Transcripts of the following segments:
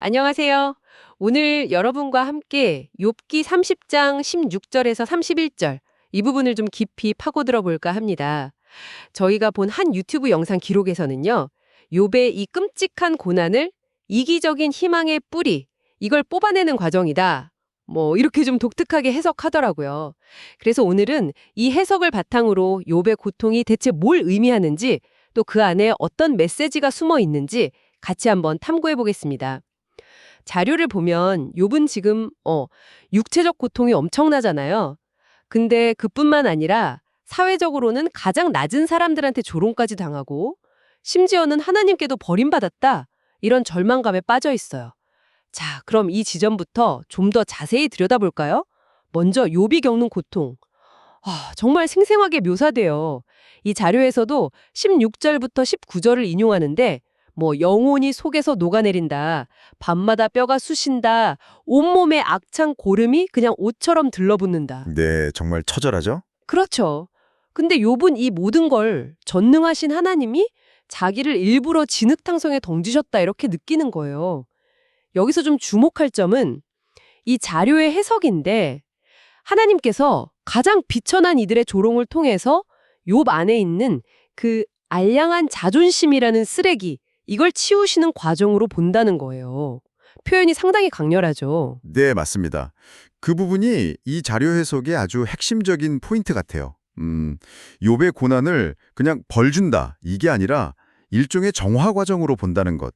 안녕하세요. 오늘 여러분과 함께 욥기 30장 16절에서 31절 이 부분을 좀 깊이 파고들어 볼까 합니다. 저희가 본 한 유튜브 영상 기록에서는요. 욥의 이 끔찍한 고난을 이기적인 희망의 뿌리 이걸 뽑아내는 과정이다. 뭐 이렇게 좀 독특하게 해석하더라고요. 그래서 오늘은 이 해석을 바탕으로 욥의 고통이 대체 뭘 의미하는지 또 그 안에 어떤 메시지가 숨어 있는지 같이 한번 탐구해 보겠습니다. 자료를 보면 욥은 지금 어 육체적 고통이 엄청나잖아요. 근데 그뿐만 아니라 사회적으로는 가장 낮은 사람들한테 조롱까지 당하고 심지어는 하나님께도 버림받았다. 이런 절망감에 빠져 있어요. 자, 그럼 이 지점부터 좀 더 자세히 들여다볼까요? 먼저 욥이 겪는 고통. 아, 정말 생생하게 묘사돼요. 이 자료에서도 16절부터 19절을 인용하는데 뭐 영혼이 속에서 녹아내린다. 밤마다 뼈가 쑤신다. 온몸에 악창 고름이 그냥 옷처럼 들러붙는다. 네, 정말 처절하죠? 그렇죠. 근데 욥은 이 모든 걸 전능하신 하나님이 자기를 일부러 진흙탕성에 던지셨다 이렇게 느끼는 거예요. 여기서 좀 주목할 점은 이 자료의 해석인데 하나님께서 가장 비천한 이들의 조롱을 통해서 욥 안에 있는 그 알량한 자존심이라는 쓰레기 이걸 치우시는 과정으로 본다는 거예요. 표현이 상당히 강렬하죠. 네, 맞습니다. 그 부분이 이 자료 해석의 아주 핵심적인 포인트 같아요. 음, 욥의 고난을 그냥 벌 준다 이게 아니라 일종의 정화 과정으로 본다는 것.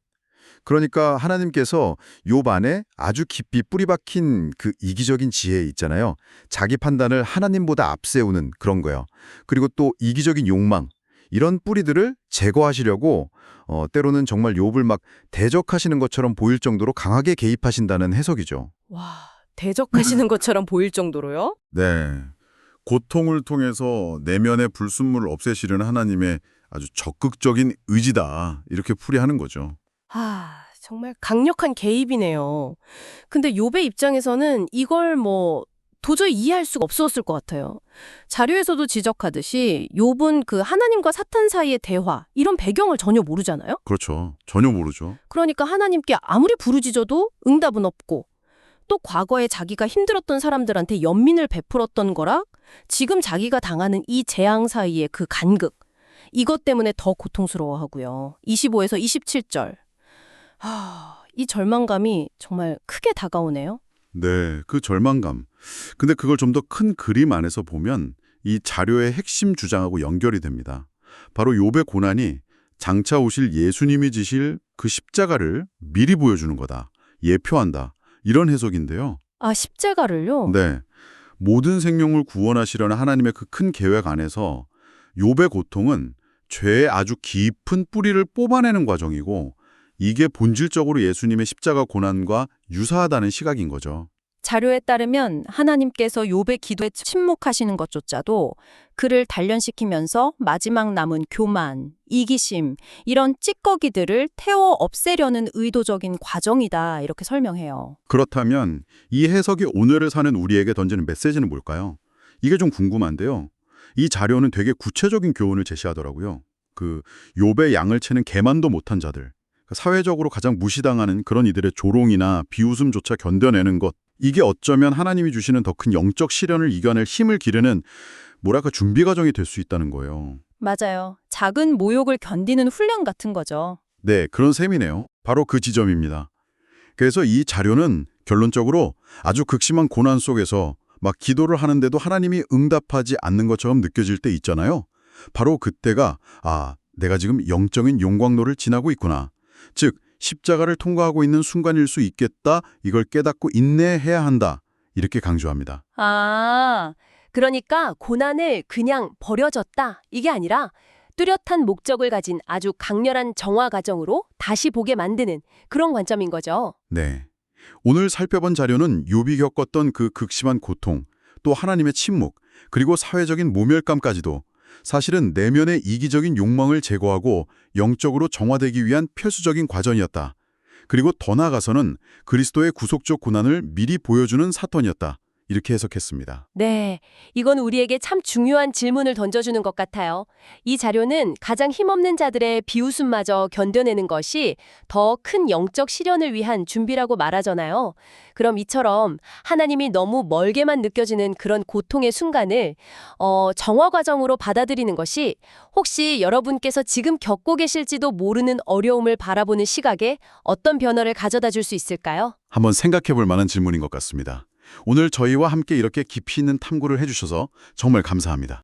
그러니까 하나님께서 욥 안에 아주 깊이 뿌리 박힌 그 이기적인 지혜 있잖아요. 자기 판단을 하나님보다 앞세우는 그런 거요. 그리고 또 이기적인 욕망 이런 뿌리들을 제거하시려고 어, 때로는 정말 욥을 막 대적하시는 것처럼 보일 정도로 강하게 개입하신다는 해석이죠. 와, 대적하시는 것처럼 보일 정도로요? 네. 고통을 통해서 내면의 불순물을 없애시려는 하나님의 아주 적극적인 의지다. 이렇게 풀이하는 거죠. 아, 정말 강력한 개입이네요. 근데 욥의 입장에서는 이걸 뭐 도저히 이해할 수가 없었을 것 같아요. 자료에서도 지적하듯이 욥은 그 하나님과 사탄 사이의 대화 이런 배경을 전혀 모르잖아요. 그렇죠. 전혀 모르죠. 그러니까 하나님께 아무리 부르짖어도 응답은 없고 또 과거에 자기가 힘들었던 사람들한테 연민을 베풀었던 거랑 지금 자기가 당하는 이 재앙 사이의 그 간극 이것 때문에 더 고통스러워하고요. 25에서 27절. 아, 이 절망감이 정말 크게 다가오네요. 네, 그 절망감. 근데 그걸 좀 더 큰 그림 안에서 보면 이 자료의 핵심 주장하고 연결이 됩니다. 바로 욥의 고난이 장차 오실 예수님이 지실 그 십자가를 미리 보여주는 거다. 예표한다. 이런 해석인데요. 아, 십자가를요? 네. 모든 생명을 구원하시려는 하나님의 그 큰 계획 안에서 욥의 고통은 죄의 아주 깊은 뿌리를 뽑아내는 과정이고 이게 본질적으로 예수님의 십자가 고난과 유사하다는 시각인 거죠. 자료에 따르면 하나님께서 욥의 기도에 침묵하시는 것조차도 그를 단련시키면서 마지막 남은 교만, 이기심 이런 찌꺼기들을 태워 없애려는 의도적인 과정이다 이렇게 설명해요. 그렇다면 이 해석이 오늘을 사는 우리에게 던지는 메시지는 뭘까요? 이게 좀 궁금한데요. 이 자료는 되게 구체적인 교훈을 제시하더라고요. 그 욥의 양을 채는 개만도 못한 자들, 사회적으로 가장 무시당하는 그런 이들의 조롱이나 비웃음조차 견뎌내는 것 이게 어쩌면 하나님이 주시는 더 큰 영적 시련을 이겨낼 힘을 기르는 뭐랄까 준비 과정이 될 수 있다는 거예요. 맞아요. 작은 모욕을 견디는 훈련 같은 거죠. 네, 그런 셈이네요. 바로 그 지점입니다. 그래서 이 자료는 결론적으로 아주 극심한 고난 속에서 막 기도를 하는데도 하나님이 응답하지 않는 것처럼 느껴질 때 있잖아요. 바로 그때가 아, 내가 지금 영적인 용광로를 지나고 있구나. 즉, 십자가를 통과하고 있는 순간일 수 있겠다. 이걸 깨닫고 인내해야 한다. 이렇게 강조합니다. 아, 그러니까 고난을 그냥 버려졌다 이게 아니라 뚜렷한 목적을 가진 아주 강렬한 정화 과정으로 다시 보게 만드는 그런 관점인 거죠. 네. 오늘 살펴본 자료는 욥이 겪었던 그 극심한 고통, 또 하나님의 침묵, 그리고 사회적인 모멸감까지도 사실은 내면의 이기적인 욕망을 제거하고 영적으로 정화되기 위한 필수적인 과정이었다. 그리고 더 나아가서는 그리스도의 구속적 고난을 미리 보여주는 사건이었다. 이렇게 해석했습니다. 네, 이건 우리에게 참 중요한 질문을 던져주는 것 같아요. 이 자료는 가장 힘없는 자들의 비웃음마저 견뎌내는 것이 더 큰 영적 실현을 위한 준비라고 말하잖아요. 그럼 이처럼 하나님이 너무 멀게만 느껴지는 그런 고통의 순간을 어, 정화 과정으로 받아들이는 것이 혹시 여러분께서 지금 겪고 계실지도 모르는 어려움을 바라보는 시각에 어떤 변화를 가져다 줄 수 있을까요? 한번 생각해 볼 만한 질문인 것 같습니다. 오늘 저희와 함께 이렇게 깊이 있는 탐구를 해주셔서 정말 감사합니다.